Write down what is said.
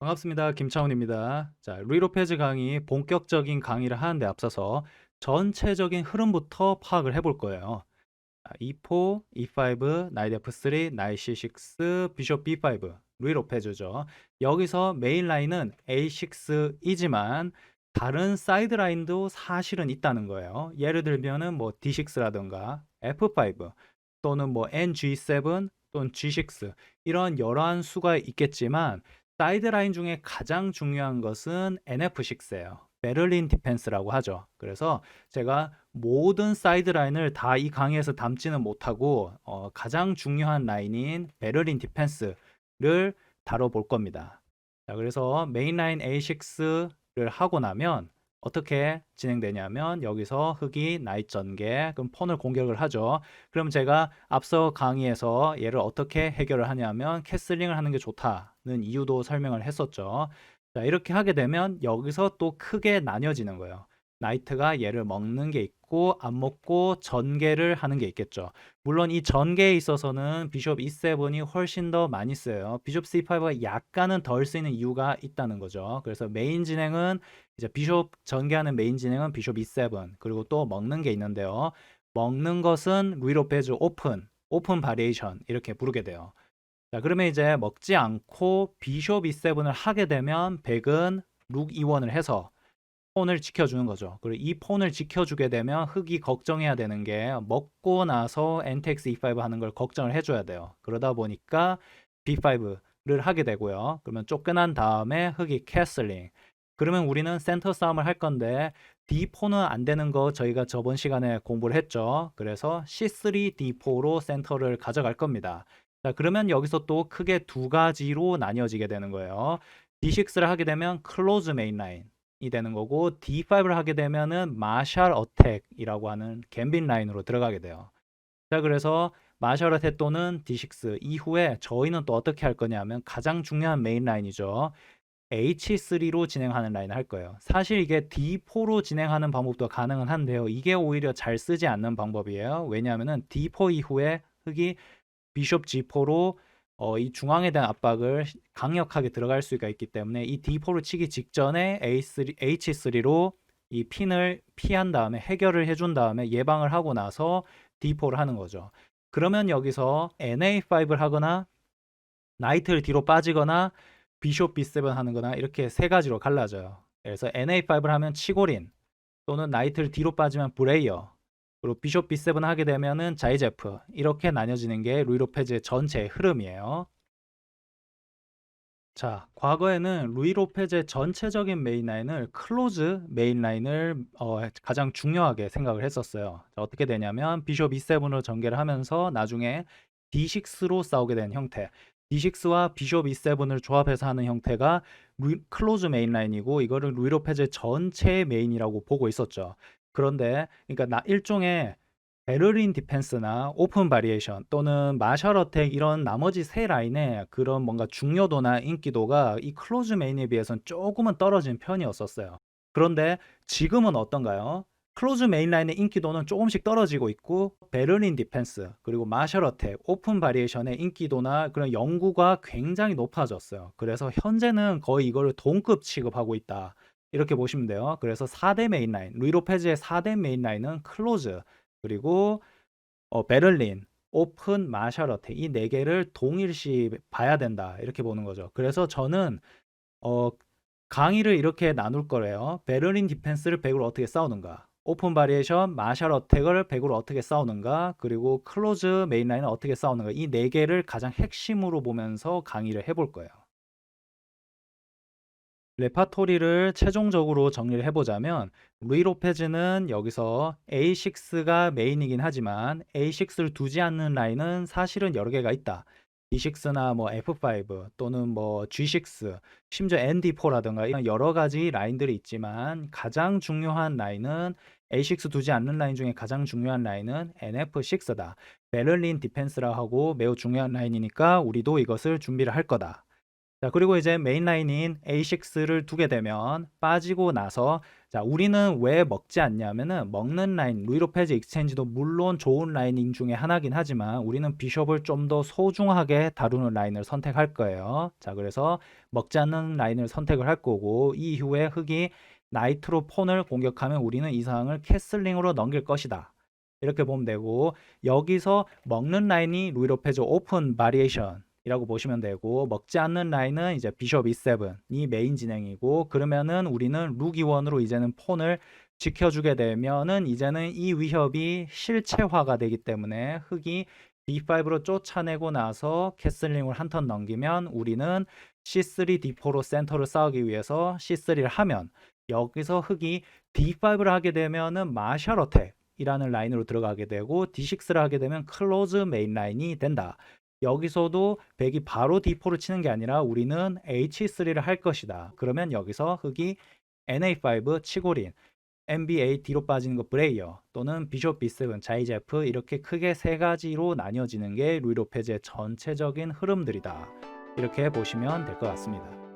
반갑습니다. 김차훈입니다. 자, 루이로페즈 강의 본격적인 강의를 하는데 앞서서 전체적인 흐름부터 파악을 해볼 거예요. 자, E4, E5, 나이트 F3, 나이트 C6, 비숍 B5, 루이로페즈죠. 여기서 메인 라인은 A6이지만 다른 사이드 라인도 사실은 있다는 거예요. 예를 들면은 뭐 D6라든가 F5 또는 뭐 NG7 또는 G6 이런 여러한 수가 있겠지만 사이드 라인 중에 가장 중요한 것은 NF6예요. 베를린 디펜스라고 하죠. 그래서 제가 모든 사이드 라인을 다 이 강의에서 담지는 못하고 어, 가장 중요한 라인인 베를린 디펜스를 다뤄볼 겁니다. 자, 그래서 메인 라인 A6를 하고 나면 어떻게 진행되냐면 여기서 흑이 나이트 전개 그럼 폰을 공격을 하죠. 그럼 제가 앞서 강의에서 얘를 어떻게 해결을 하냐면 캐슬링을 하는 게 좋다는 이유도 설명을 했었죠. 자, 이렇게 하게 되면 여기서 또 크게 나뉘어지는 거예요. 나이트가 얘를 먹는 게 있고 안 먹고 전개를 하는 게 있겠죠. 물론 이 전개에 있어서는 비숍 E7이 훨씬 더 많이 쓰여요. 비숍 C5가 약간은 덜 쓰이는 이유가 있다는 거죠. 그래서 메인 진행은 이제 비숍 전개하는 메인 진행은 비숍 E7 그리고 또 먹는 게 있는데요. 먹는 것은 루이로페즈 오픈, 오픈 바리에이션 이렇게 부르게 돼요. 자, 그러면 이제 먹지 않고 비숍 E7을 하게 되면 백은 룩 E1을 해서 폰을 지켜주는 거죠. 그리고 이 폰을 지켜주게 되면 흑이 걱정해야 되는 게 먹고 나서 NTX E5 하는 걸 걱정을 해줘야 돼요. 그러다 보니까 B5를 하게 되고요. 그러면 쫓겨난 다음에 흑이 캐슬링. 그러면 우리는 센터 싸움을 할 건데 D4는 안 되는 거 저희가 저번 시간에 공부를 했죠. 그래서 C3, D4로 센터를 가져갈 겁니다. 자, 그러면 여기서 또 크게 두 가지로 나뉘어지게 되는 거예요. D6를 하게 되면 클로즈 메인 라인. 이 되는 거고 D5를 하게 되면은 마샬 어택이라고 하는 갬빈 라인으로 들어가게 돼요. 자, 그래서 마샬 어택 또는 D6 이후에 저희는 또 어떻게 할 거냐면 가장 중요한 메인 라인이죠. H3로 진행하는 라인을 할 거예요. 사실 이게 D4로 진행하는 방법도 가능은 한데요. 이게 오히려 잘 쓰지 않는 방법이에요. 왜냐하면은 D4 이후에 흑이 비숍 G4로 어, 이 중앙에 대한 압박을 강력하게 들어갈 수가 있기 때문에 이 D4를 치기 직전에 A3, H3로 이 핀을 피한 다음에 해결을 해준 다음에 예방을 하고 나서 D4를 하는 거죠. 그러면 여기서 NA5를 하거나 나이트를 뒤로 빠지거나 비숍 B7 하는 거나 이렇게 세 가지로 갈라져요. 그래서 NA5를 하면 치골인 또는 나이트를 뒤로 빠지면 브레이어 그리고 비숍 B7 하게 되면은 자이제프 이렇게 나뉘어지는 게 루이 로페즈의 전체 흐름이에요. 자, 과거에는 루이 로페즈의 전체적인 메인 라인을 클로즈 메인 라인을 어, 가장 중요하게 생각을 했었어요. 자, 어떻게 되냐면 비숍 E7으로 전개를 하면서 나중에 D6로 싸우게 된 형태. D6와 비숍 E7을 조합해서 하는 형태가 루이, 클로즈 메인 라인이고 이거를 루이 로페즈의 전체 메인이라고 보고 있었죠. 그런데 그러니까 나 일종의 베를린 디펜스나 오픈 바리에이션 또는 마샬 어택 이런 나머지 세 라인의 그런 뭔가 중요도나 인기도가 이 클로즈 메인에 비해서는 조금은 떨어진 편이었었어요. 그런데 지금은 어떤가요? 클로즈 메인 라인의 인기도는 조금씩 떨어지고 있고 베를린 디펜스 그리고 마샬 어택 오픈 바리에이션의 인기도나 그런 연구가 굉장히 높아졌어요. 그래서 현재는 거의 이거를 동급 취급하고 있다. 이렇게 보시면 돼요. 그래서 4대 메인 라인, 루이로페즈의 4대 메인 라인은 클로즈 그리고 어, 베를린, 오픈, 마샬어테 이 네 개를 동일시 봐야 된다 이렇게 보는 거죠. 그래서 저는 어, 강의를 이렇게 나눌 거래요. 베를린 디펜스를 100으로 어떻게 싸우는가, 오픈 바리에이션, 마샬 어택을 100으로 어떻게 싸우는가, 그리고 클로즈 메인 라인을 어떻게 싸우는가 이 네 개를 가장 핵심으로 보면서 강의를 해볼 거예요. 레파토리를 최종적으로 정리를 해보자면 루이 로페즈는 여기서 A6가 메인이긴 하지만 A6를 두지 않는 라인은 사실은 여러 개가 있다. D6나 뭐 F5 또는 뭐 G6 심지어 ND4라든가 이런 여러 가지 라인들이 있지만 가장 중요한 라인은 A6 두지 않는 라인 중에 가장 중요한 라인은 NF6다. 베를린 디펜스라 하고 매우 중요한 라인이니까 우리도 이것을 준비를 할 거다. 자, 그리고 이제 메인 라인인 A6를 두게 되면 빠지고 나서 자, 우리는 왜 먹지 않냐면은 먹는 라인, 루이로페즈 익스체인지도 물론 좋은 라이닝 중에 하나긴 하지만 우리는 비숍을 좀 더 소중하게 다루는 라인을 선택할 거예요. 자, 그래서 먹지 않는 라인을 선택을 할 거고 이후에 흑이 나이트로 폰을 공격하면 우리는 이 상황을 캐슬링으로 넘길 것이다. 이렇게 보면 되고 여기서 먹는 라인이 루이로페즈 오픈 바리에이션 이라고 보시면 되고 먹지 않는 라인은 이제 비숍 E7이 메인 진행이고 그러면은 우리는 룩이원으로 이제는 폰을 지켜주게 되면은 이제는 이 위협이 실체화가 되기 때문에 흑이 D5로 쫓아내고 나서 캐슬링을 한 턴 넘기면 우리는 C3, D4로 센터를 쌓기 위해서 C3를 하면 여기서 흑이 D5를 하게 되면은 마샬 어택이라는 라인으로 들어가게 되고 D6를 하게 되면 클로즈 메인 라인이 된다. 여기서도 백이 바로 D4를 치는 게 아니라 우리는 H3를 할 것이다. 그러면 여기서 흑이 NA5 치고린, NBA 뒤로 빠지는 거 브레이어 또는 비숍 B7 자이제프 이렇게 크게 세 가지로 나뉘어지는 게 루이 로페즈의 전체적인 흐름들이다. 이렇게 보시면 될 것 같습니다.